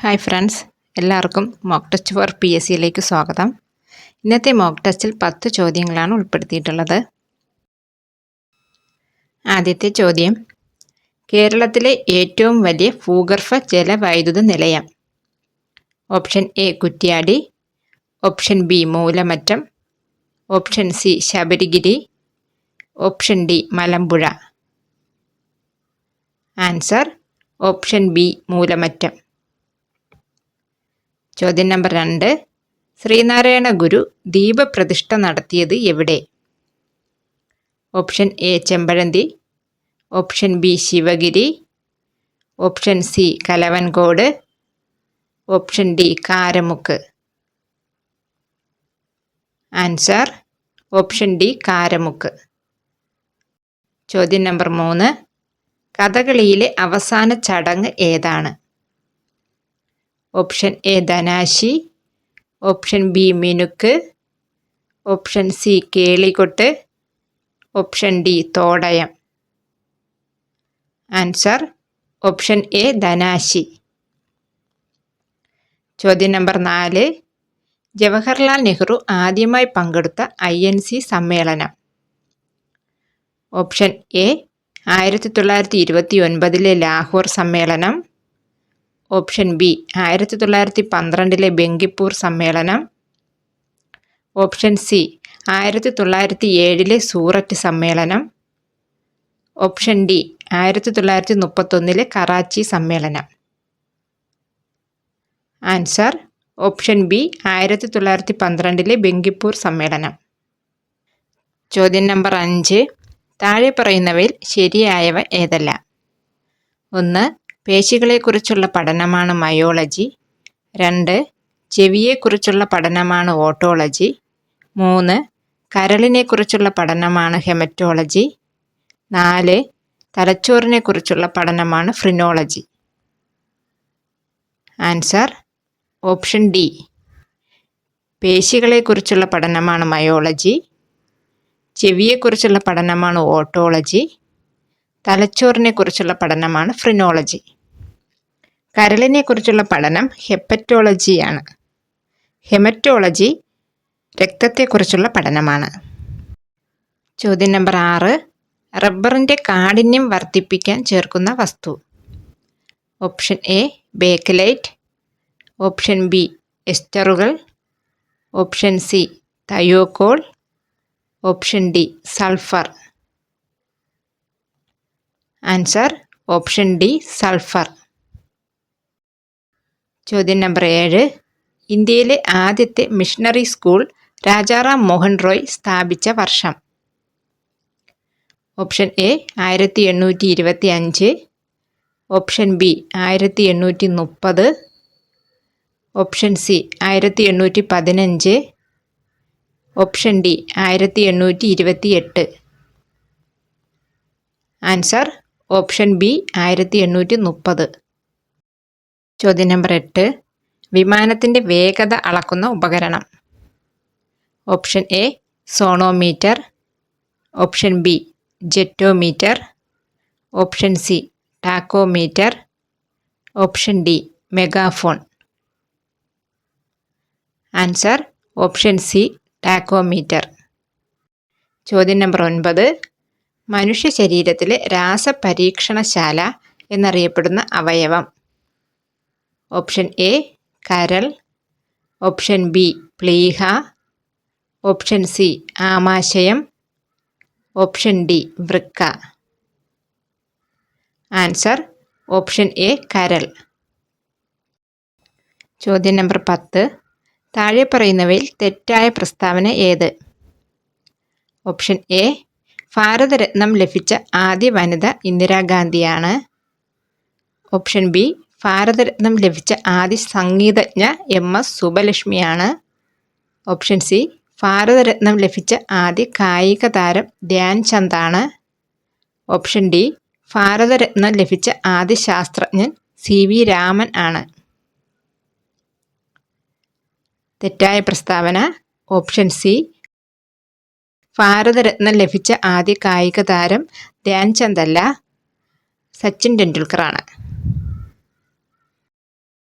Hi friends എല്ലാവർക്കും mock test for P S സിയിലേക്ക് സ്വാഗതം. ഇന്നത്തെ മോക്ക് ടെസ്റ്റിൽ പത്ത് ചോദ്യങ്ങളാണ് ഉൾപ്പെടുത്തിയിട്ടുള്ളത്. ആദ്യത്തെ ചോദ്യം കേരളത്തിലെ ഏറ്റവും വലിയ ഭൂഗർഭ ജലവൈദ്യുത നിലയം. Option A Kuttiyadi. Option B Moolamattom. Option C Sabarigiri. Option D Malampuzha. Answer option B Moolamattom. ചോദ്യം നമ്പർ രണ്ട്. ശ്രീനാരായണ ഗുരു ദീപപ്രതിഷ്ഠ നടത്തിയത് എവിടെ? Option A Chempazhanthi. Option B Sivagiri. Option C Kalavancode. Option D Karamukku. Answer option D Karamukku. ചോദ്യം number മൂന്ന്. കഥകളിയിലെ അവസാന ചടങ്ങ് ഏതാണ്? ഓപ്ഷൻ എ ധനാശി. ഓപ്ഷൻ ബി മിനുക്ക്. ഓപ്ഷൻ സി കേളികൊട്ട്. ഓപ്ഷൻ ഡി തോടയം. ആൻസർ ഓപ്ഷൻ എ ധനാശി. ചോദ്യം നമ്പർ നാല്. ജവഹർലാൽ നെഹ്റു ആദ്യമായി പങ്കെടുത്ത ഐ എൻ സി സമ്മേളനം. ഓപ്ഷൻ എ ആയിരത്തി തൊള്ളായിരത്തി ഇരുപത്തി ഒൻപതിലെ ലാഹോർ സമ്മേളനം. ഓപ്ഷൻ ബി ആയിരത്തി തൊള്ളായിരത്തി പന്ത്രണ്ടിലെ ബെങ്കിപ്പൂർ സമ്മേളനം. ഓപ്ഷൻ സി ആയിരത്തി തൊള്ളായിരത്തി ഏഴിലെ സൂററ്റ് സമ്മേളനം. ഓപ്ഷൻ ഡി ആയിരത്തി തൊള്ളായിരത്തി മുപ്പത്തൊന്നിലെ കറാച്ചി സമ്മേളനം. ആൻസർ ഓപ്ഷൻ ബി ആയിരത്തി തൊള്ളായിരത്തി പന്ത്രണ്ടിലെ ബെങ്കിപ്പൂർ സമ്മേളനം. ചോദ്യം നമ്പർ അഞ്ച് താഴെ പറയുന്നവയിൽ ശരിയായവ ഏതല്ല? ഒന്ന് പേശികളെക്കുറിച്ചുള്ള പഠനമാണ് മയോളജി. രണ്ട് ചെവിയെക്കുറിച്ചുള്ള പഠനമാണ് ഓട്ടോളജി. മൂന്ന് കരളിനെക്കുറിച്ചുള്ള പഠനമാണ് ഹെമറ്റോളജി. നാല് തലച്ചോറിനെക്കുറിച്ചുള്ള പഠനമാണ് ഫ്രിനോളജി. Answer option D. പേശികളെക്കുറിച്ചുള്ള പഠനമാണ് മയോളജി. ചെവിയെക്കുറിച്ചുള്ള പഠനമാണ് ഓട്ടോളജി. തലച്ചോറിനെക്കുറിച്ചുള്ള പഠനമാണ് ഫ്രിനോളജി കരളിനെക്കുറിച്ചുള്ള പഠനം ഹെപ്പറ്റോളജിയാണ് ഹെമറ്റോളജി രക്തത്തെക്കുറിച്ചുള്ള പഠനമാണ്. ചോദ്യം നമ്പർ ആറ് റബ്ബറിന്റെ കാഠിന്യം വർദ്ധിപ്പിക്കാൻ ചേർക്കുന്ന വസ്തു. Option A bakelite option B എസ്റ്ററുകൾ option C thiokol option D sulphur answer option D sulphur ചോദ്യം നമ്പർ ഏഴ്. ഇന്ത്യയിലെ ആദ്യത്തെ മിഷണറി സ്കൂൾ രാജാറാം മോഹൻ റോയ് സ്ഥാപിച്ച വർഷം. ഓപ്ഷൻ എ ആയിരത്തി എണ്ണൂറ്റി ഇരുപത്തി അഞ്ച് ഓപ്ഷൻ ബി ആയിരത്തി എണ്ണൂറ്റി മുപ്പത് ഓപ്ഷൻ സി ആയിരത്തി എണ്ണൂറ്റി പതിനഞ്ച് ഓപ്ഷൻ ഡി ആയിരത്തി എണ്ണൂറ്റി ഇരുപത്തി എട്ട് ആൻസർ ഓപ്ഷൻ ബി ആയിരത്തി എണ്ണൂറ്റി മുപ്പത് ചോദ്യം നമ്പർ എട്ട്. വിമാനത്തിന്റെ വേഗത അളക്കുന്ന ഉപകരണം. Option A sonometer. Option B jetometer. Option C tachometer. Option D megaphone. Answer option C tachometer. ചോദ്യം നമ്പർ ഒൻപത്. മനുഷ്യ ശരീരത്തിലെ രാസപരീക്ഷണശാല എന്നറിയപ്പെടുന്ന അവയവം. ഓപ്ഷൻ എ കരൾ. ഓപ്ഷൻ ബി പ്ലീഹ. ഓപ്ഷൻ സി ആമാശയം. ഓപ്ഷൻ ഡി വൃക്ക. ആൻസർ ഓപ്ഷൻ എ കരൾ. ചോദ്യം നമ്പർ പത്ത്. താഴെ പറയുന്നവയിൽ തെറ്റായ പ്രസ്താവന ഏത്? ഓപ്ഷൻ എ ഭാരതരത്നം ലഭിച്ച ആദ്യ വനിത ഇന്ദിരാഗാന്ധിയാണ് ഓപ്ഷൻ ബി ഭാരതരത്നം ലഭിച്ച ആദ്യ സംഗീതജ്ഞ എം എസ് സുബലക്ഷ്മിയാണ്. ഓപ്ഷൻ സി ഭാരതരത്നം ലഭിച്ച ആദ്യ കായിക താരം ധ്യാൻ ചന്ദാണ്. ഓപ്ഷൻ ഡി ഭാരതരത്നം ലഭിച്ച ആദ്യ ശാസ്ത്രജ്ഞൻ സി വി രാമൻ ആണ്. തെറ്റായ പ്രസ്താവന. ഓപ്ഷൻ സി ഭാരതരത്നം ലഭിച്ച ആദ്യ കായിക താരം ധ്യാൻചന്ദല്ല സച്ചിൻ ടെണ്ടുൽക്കറാണ്.